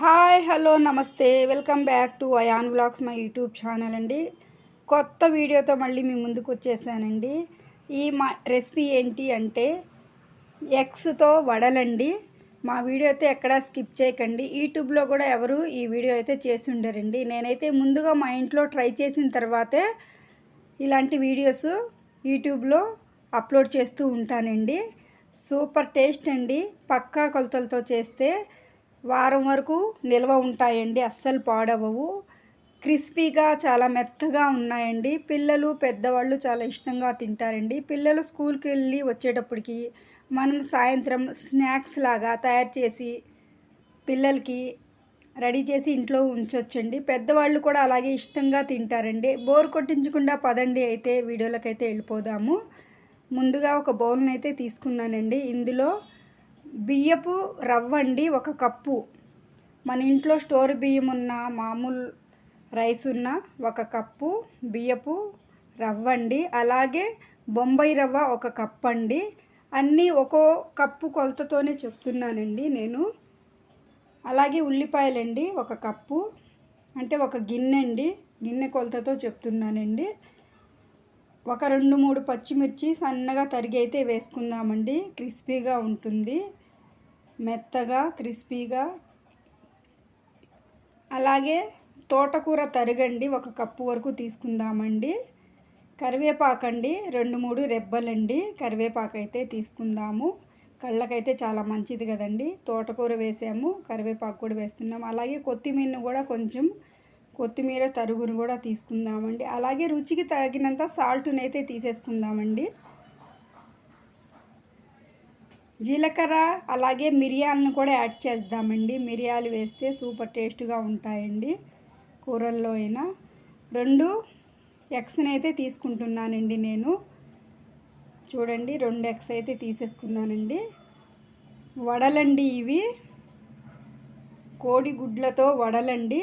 Hi hello నమస్తే. Welcome back to Ayan blogs my YouTube channel అండి. కొత్త వీడియోతో మళ్ళీ మీ ముందుకు వచ్చేసానండి. ఈ మా రెసిపీ ఏంటి అంటే ఎగ్స్తో వడలండి. మా వీడియో అయితే ఎక్కడా స్కిప్ చేయకండి. యూట్యూబ్లో కూడా ఎవరు ఈ వీడియో అయితే చేసి ఉండరండి. నేనైతే ముందుగా మా ఇంట్లో ట్రై చేసిన తర్వాతే ఇలాంటి వీడియోస్ యూట్యూబ్లో అప్లోడ్ చేస్తూ ఉంటానండి. సూపర్ టేస్ట్ అండి. పక్కా కొలతలతో చేస్తే వారం వరకు నిల్వ ఉంటాయండి అస్సలు పాడవవు క్రిస్పీగా చాలా మెత్తగా ఉన్నాయండి. పిల్లలు పెద్దవాళ్ళు చాలా ఇష్టంగా తింటారండి. పిల్లలు స్కూల్కి వెళ్ళి వచ్చేటప్పటికి మనం సాయంత్రం స్నాక్స్ లాగా తయారు చేసి పిల్లలకి రెడీ చేసి ఇంట్లో ఉంచొచ్చండి. పెద్దవాళ్ళు కూడా అలాగే ఇష్టంగా తింటారండి. బోర్ కొట్టించకుండా పదండి అయితే వీడియోలకైతే వెళ్ళిపోదాము. ముందుగా ఒక బౌల్ని అయితే తీసుకున్నానండి. ఇందులో బియ్యపు రవ్వండి ఒక కప్పు. మన ఇంట్లో స్టోర్ బియ్యం ఉన్న మామూలు రైస్ ఉన్న ఒక కప్పు బియ్యపు రవ్వండి. అలాగే బొంబాయి రవ్వ ఒక కప్పు అండి అన్నీ ఒక్కో కప్పు కొలతతోనే చెప్తున్నానండి నేను. అలాగే ఉల్లిపాయలండి ఒక కప్పు. అంటే ఒక గిన్నె అండి గిన్నె కొలతతో చెప్తున్నానండి. ఒక రెండు మూడు పచ్చిమిర్చి సన్నగా తరిగి అయితే వేసుకుందామండి. క్రిస్పీగా ఉంటుంది. మెత్తగా క్రిస్పీగా. అలాగే తోటకూర తరగండి ఒక కప్పు వరకు తీసుకుందామండి. కరివేపాకండి రెండు మూడు రెబ్బలండి. కరివేపాకు అయితే తీసుకుందాము. కళ్ళకైతే చాలా మంచిది కదండి. తోటకూర వేసాము కరివేపాకు కూడా వేస్తున్నాము. అలాగే కొత్తిమీరను కూడా కొంచెం కొత్తిమీర తరుగును కూడా తీసుకుందామండి. అలాగే రుచికి తగినంత సాల్ట్ని అయితే తీసేసుకుందామండి. జీలకర్ర అలాగే మిరియాలను కూడా యాడ్ చేద్దామండి. మిరియాలు వేస్తే సూపర్ టేస్ట్గా ఉంటాయండి. కూరల్లో అయినా. రెండు ఎగ్స్ని అయితే తీసుకుంటున్నానండి నేను. చూడండి రెండు ఎగ్స్ అయితే తీసేసుకున్నానండి. వడలండి ఇవి. కోడి గుడ్లతో వడలండి.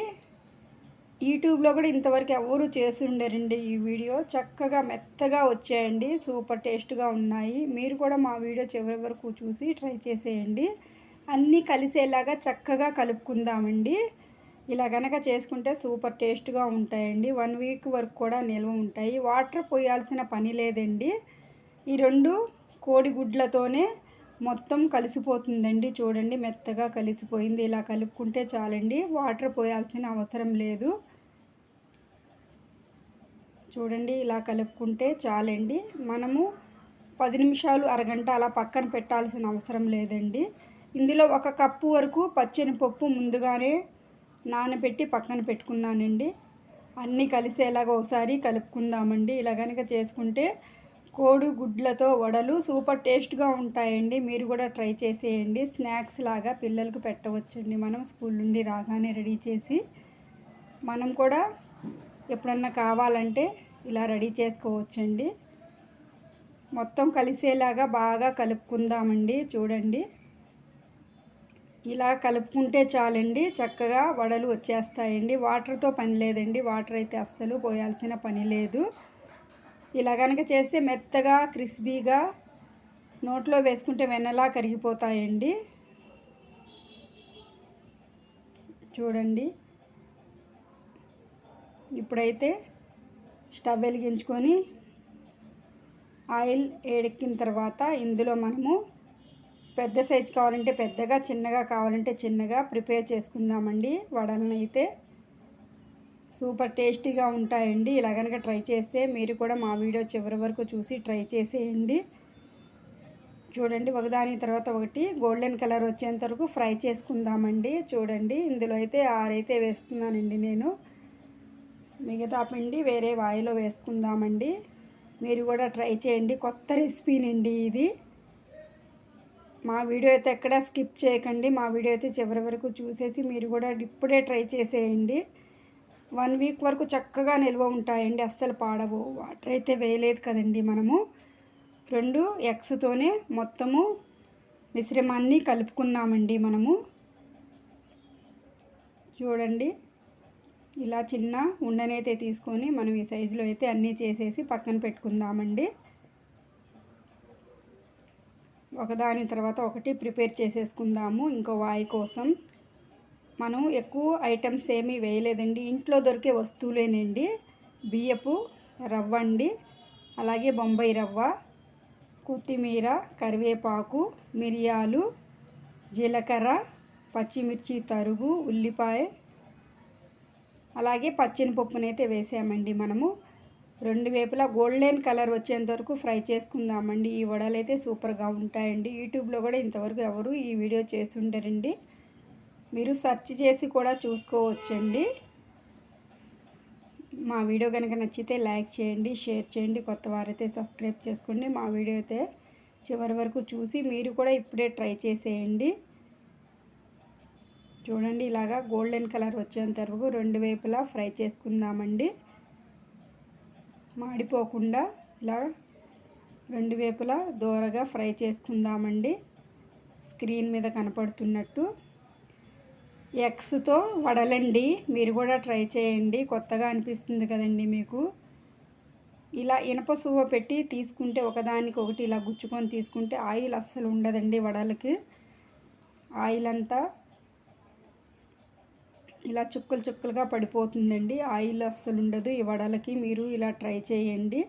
యూట్యూబ్లో కూడా ఇంతవరకు ఎవరు చేస్తుండరండి ఈ వీడియో. చక్కగా మెత్తగా వచ్చాయండి. సూపర్ టేస్ట్గా ఉన్నాయి. మీరు కూడా మా వీడియో చివరి వరకు చూసి ట్రై చేసేయండి. అన్నీ కలిసేలాగా చక్కగా కలుపుకుందామండి. ఇలా కనుక చేసుకుంటే సూపర్ టేస్ట్గా ఉంటాయండి. వన్ వీక్ వరకు కూడా నిల్వ ఉంటాయి. వాటర్ పోయాల్సిన పని లేదండి. ఈ రెండు కోడిగుడ్లతోనే మొత్తం కలిసిపోతుందండి. చూడండి మెత్తగా కలిసిపోయింది. ఇలా కలుపుకుంటే చాలండి. వాటర్ పోయాల్సిన అవసరం లేదు. చూడండి ఇలా కలుపుకుంటే చాలండి. మనము పది నిమిషాలు అరగంట అలా పక్కన పెట్టాల్సిన అవసరం లేదండి. ఇందులో ఒక కప్పు వరకు పప్పు ముందుగానే నానబెట్టి పక్కన పెట్టుకున్నానండి. అన్నీ కలిసేలాగా ఒకసారి కలుపుకుందామండి. ఇలా కనుక చేసుకుంటే కోడి గుడ్లతో వడలు సూపర్ టేస్ట్గా ఉంటాయండి. మీరు కూడా ట్రై చేసేయండి. స్నాక్స్ లాగా పిల్లలకు పెట్టవచ్చండి. మనం స్కూల్ నుండి రాగానే రెడీ చేసి మనం కూడా ఎప్పుడన్నా కావాలంటే ఇలా రెడీ చేసుకోవచ్చండి. మొత్తం కలిసేలాగా బాగా కలుపుకుందామండి చూడండి. ఇలా కలుపుకుంటే చాలండి చక్కగా వడలు వచ్చేస్తాయండి. వాటర్తో పని లేదండి వాటర్ అయితే అస్సలు పోయాల్సిన పని లేదు. ఇలా కనుక చేస్తే మెత్తగా క్రిస్పీగా నోట్లో వేసుకుంటే వెన్నలా కరిగిపోతాయండి. చూడండి. ఇప్పుడైతే స్టవ్ వెలిగించుకొని ఆయిల్ ఏడెక్కిన తర్వాత ఇందులో మనము పెద్ద సైజు కావాలంటే పెద్దగా చిన్నగా కావాలంటే చిన్నగా ప్రిపేర్ చేసుకుందామండి. వడలను అయితే సూపర్ టేస్టీగా ఉంటాయండి. ఇలా కనుక ట్రై చేస్తే మీరు కూడా మా వీడియో చివరి వరకు చూసి ట్రై చేసేయండి. చూడండి ఒకదాని తర్వాత ఒకటి గోల్డెన్ కలర్ వచ్చేంత వరకు ఫ్రై చేసుకుందామండి. చూడండి ఇందులో అయితే ఆరైతే వేస్తున్నానండి నేను. మిగతా పిండి వేరే వాయిలో వేసుకుందామండి. మీరు కూడా ట్రై చేయండి. కొత్త రెసిపీనండి ఇది. మా వీడియో అయితే ఎక్కడా స్కిప్ చేయకండి. మా వీడియో అయితే చివరి వరకు చూసేసి మీరు కూడా ఇప్పుడే ట్రై చేసేయండి. వన్ వీక్ వరకు చక్కగా నిల్వ ఉంటాయండి. అస్సలు పాడవు. వాటర్ అయితే వేయలేదు కదండి మనము. రెండు ఎగ్స్తోనే మొత్తము మిశ్రమాన్ని కలుపుకున్నామండి మనము. చూడండి. ఇలా చిన్న ఉండనైతే తీసుకొని మనం ఈ సైజులో అయితే అన్నీ చేసేసి పక్కన పెట్టుకుందామండి. ఒకదాని తర్వాత ఒకటి ప్రిపేర్ చేసేసుకుందాము ఇంకో వాయి కోసం. మనం ఎక్కువ ఐటమ్స్ ఏమీ వేయలేదండి. ఇంట్లో దొరికే వస్తువులేనండి. బియ్యపు రవ్వ అండి. అలాగే బొంబాయి రవ్వ కొత్తిమీర కరివేపాకు మిరియాలు జీలకర్ర పచ్చిమిర్చి తరుగు ఉల్లిపాయ అలాగే పచ్చినపప్పునైతే వేసామండి మనము. రెండు వేపులా గోల్డెన్ కలర్ వచ్చేంత వరకు ఫ్రై చేసుకుందామండి. ఈ వడలు అయితే సూపర్గా ఉంటాయండి. యూట్యూబ్లో కూడా ఇంతవరకు ఎవరు ఈ వీడియో చేసి ఉండరండి మీరు సెర్చ్ చేసి కూడా చూసుకోవచ్చండి. మా వీడియో కనుక నచ్చితే లైక్ చేయండి షేర్ చేయండి కొత్త వారైతే సబ్స్క్రైబ్ చేసుకోండి. మా వీడియో అయితే చివరి వరకు చూసి మీరు కూడా ఇప్పుడే ట్రై చేసేయండి. చూడండి ఇలాగా గోల్డెన్ కలర్ వచ్చేంత వరకు రెండు వైపులా ఫ్రై చేసుకుందామండి. మాడిపోకుండా ఇలా రెండు వైపులా దూరగా ఫ్రై చేసుకుందామండి. స్క్రీన్ మీద కనపడుతున్నట్టు. ఎగ్స్తో వడలండి. మీరు కూడా ట్రై చేయండి. కొత్తగా అనిపిస్తుంది కదండి మీకు. ఇలా ఇనప సువ్వ పెట్టి తీసుకుంటే ఒకదానికి ఒకటి ఇలా గుచ్చుకొని తీసుకుంటే ఆయిల్ అస్సలు ఉండదండి వడలకి. ఆయిల్ అంతా ఇలా చుక్కలు చుక్కలుగా పడిపోతుందండి. ఆయిల్ అస్సలు ఉండదు. ఈ వడలకి మీరు ఇలా ట్రై చేయండి.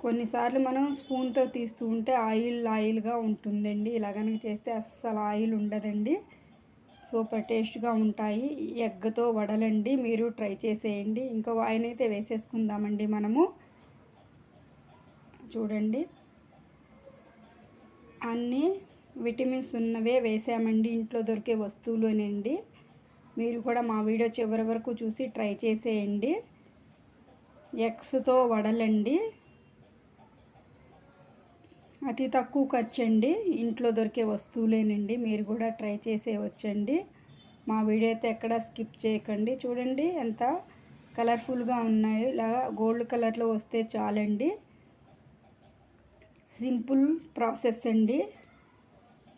కొన్నిసార్లు మనం స్పూన్తో తీస్తూ ఉంటే ఆయిల్ ఆయిల్గా ఉంటుందండి. ఇలా కనుక చేస్తే అస్సలు ఆయిల్ ఉండదండి. సూపర్ టేస్ట్గా ఉంటాయి. ఎగ్తో వడలండి. మీరు ట్రై చేసేయండి. ఇంకా ఆయన అయితే వేసేసుకుందామండి మనము. చూడండి. అన్నీ విటమిన్స్ ఉన్నవే వేసామండి. ఇంట్లో దొరికే వస్తువులోనండి మీరు కూడా మా వీడియో చివరి వరకు చూసి ట్రై చేసేయండి. ఎగ్స్తో వడలండి. అతి తక్కువ ఖర్చు అండి ఇంట్లో దొరికే వస్తువులేనండి. మీరు కూడా ట్రై చేసేవచ్చండి మా వీడియో అయితే ఎక్కడ స్కిప్ చేయకండి. చూడండి ఎంత కలర్ఫుల్గా ఉన్నాయో. ఇలా గోల్డ్ కలర్లో వస్తే చాలండి. సింపుల్ ప్రాసెస్ అండి.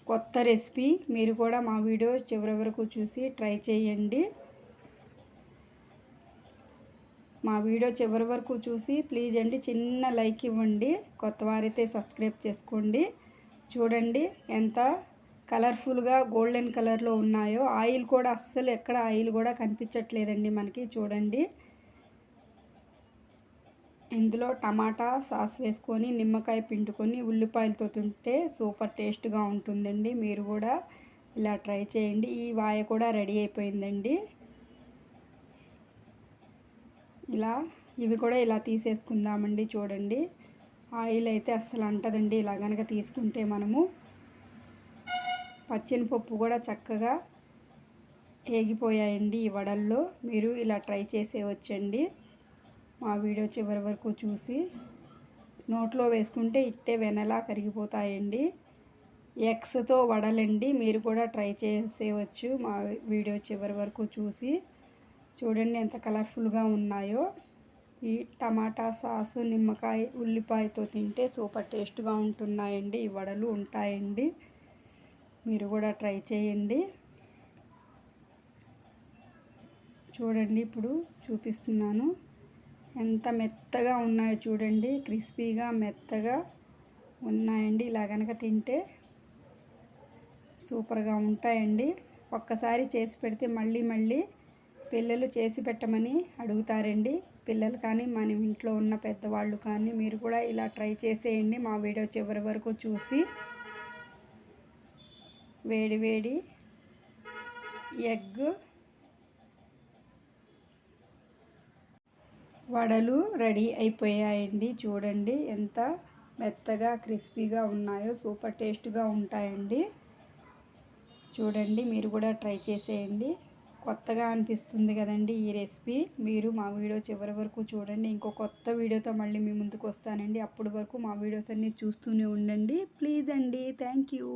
కొత్త రెసిపీ మీరు కూడా మా వీడియో చివరి వరకు చూసి ట్రై చేయండి. మా వీడియో చివరి వరకు చూసి ప్లీజ్ అండి చిన్న లైక్ ఇవ్వండి. కొత్త వారైతే సబ్స్క్రైబ్ చేసుకోండి. చూడండి ఎంత కలర్ఫుల్గా గోల్డెన్ కలర్లో ఉన్నాయో. ఆయిల్ కూడా అస్సలు ఎక్కడ ఆయిల్ కూడా కనిపించట్లేదండి మనకి. చూడండి. ఇందులో టమాటా సాస్ వేసుకొని నిమ్మకాయ పిండుకొని ఉల్లిపాయలతో తింటే సూపర్ టేస్ట్గా ఉంటుందండి. మీరు కూడా ఇలా ట్రై చేయండి. ఈ వాయ కూడా రెడీ అయిపోయిందండి. ఇలా ఇవి కూడా ఇలా తీసేసుకుందామండి చూడండి. ఆయిల్ అయితే అస్సలు అంటదండి. ఇలా కనుక తీసుకుంటే మనము పచ్చినిపప్పు కూడా చక్కగా ఏగిపోయాయండి ఈ వడల్లో. మీరు ఇలా ట్రై చేసేవచ్చండి మా వీడియో చివరి వరకు చూసి నోట్లో వేసుకుంటే ఇట్టే వెనలా కరిగిపోతాయండి. ఎగ్స్తో వడలండి. మీరు కూడా ట్రై చేసేవచ్చు మా వీడియో చివరి వరకు చూసి. చూడండి ఎంత కలర్ఫుల్గా ఉన్నాయో. ఈ టమాటా సాసు నిమ్మకాయ ఉల్లిపాయతో తింటే సూపర్ టేస్ట్గా ఉంటున్నాయండి. ఈ వడలు ఉంటాయండి. మీరు కూడా ట్రై చేయండి. చూడండి ఇప్పుడు చూపిస్తున్నాను. ఎంత మెత్తగా ఉన్నాయో చూడండి. క్రిస్పీగా మెత్తగా ఉన్నాయండి. ఇలా కనుక తింటే సూపర్గా ఉంటాయండి. ఒక్కసారి చేసి పెడితే మళ్ళీ మళ్ళీ పిల్లలు చేసి పెట్టమని అడుగుతారండి. పిల్లలు కానీ మన ఇంట్లో ఉన్న పెద్దవాళ్ళు కానీ మీరు కూడా ఇలా ట్రై చేసేయండి. మా వీడియో చివరి వరకు చూసి వేడి వేడి ఎగ్ వడలు రెడీ అయిపోయాయండి. చూడండి ఎంత మెత్తగా క్రిస్పీగా ఉన్నాయో సూపర్ టేస్ట్గా ఉంటాయండి. చూడండి మీరు కూడా ట్రై చేసేయండి. కొత్తగా అనిపిస్తుంది కదండి ఈ రెసిపీ. మీరు మా వీడియో చివరి వరకు చూడండి. ఇంకో కొత్త వీడియోతో మళ్ళీ మీ ముందుకు వస్తానండి. అప్పటి వరకు మా వీడియోస్ అన్నీ చూస్తూనే ఉండండి. ప్లీజ్ అండి. Thank you.